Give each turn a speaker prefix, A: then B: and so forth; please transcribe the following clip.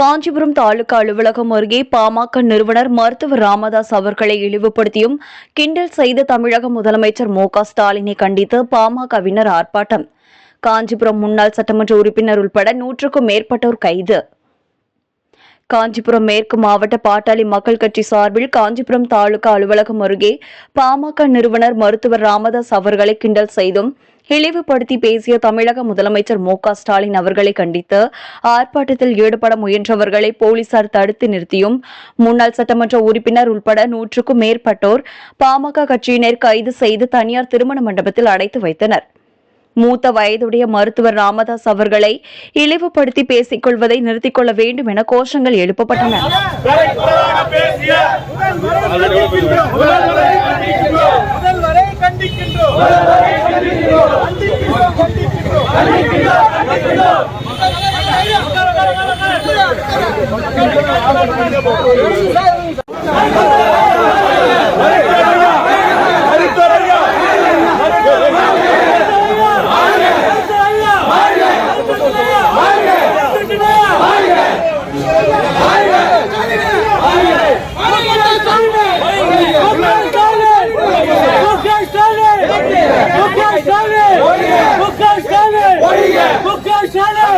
A: காஞ்சிபுரம் தாலுகா அலுவலகம் அருகே பாமக நிறுவனர் மருத்துவர் ராமதாஸ் அவர்களை இழிவுபடுத்தியும் கிண்டல் செய்த தமிழக முதலமைச்சர் மு க ஸ்டாலினை கண்டித்து பாமகவினர் ஆர்ப்பாட்டம். காஞ்சிபுரம் முன்னாள் சட்டமன்ற உறுப்பினர் உட்பட நூற்றுக்கும் மேற்பட்டோர் கைது. காஞ்சிபுரம் மேற்கு மாவட்ட பாட்டாளி மக்கள் கட்சி சார்பில் காஞ்சிபுரம் தாலுகா அலுவலகம் அருகே பாமக நிறுவனர் மருத்துவர் ராமதாஸ் அவர்களை கிண்டல் செய்தும் இழிவுபடுத்தி பேசிய தமிழக முதலமைச்சர் மு க ஸ்டாலின் அவர்களை கண்டித்து ஆர்ப்பாட்டத்தில் ஈடுபட முயன்றவர்களை போலீசார் தடுத்து நிறுத்தியும் முன்னாள் சட்டமன்ற உறுப்பினர் உட்பட நூற்றுக்கும் மேற்பட்டோர் பாமக கட்சியினர் கைது செய்து தனியார் திருமண மண்டபத்தில் அடைத்து வைத்தனர். மூத்த வயதுடைய மருத்துவர் ராமதாஸ் அவர்களை இழிவுபடுத்தி பேசிக் கொள்வதை நிறுத்திக் கொள்ள வேண்டும் என கோஷங்கள் எழுப்பப்பட்டன.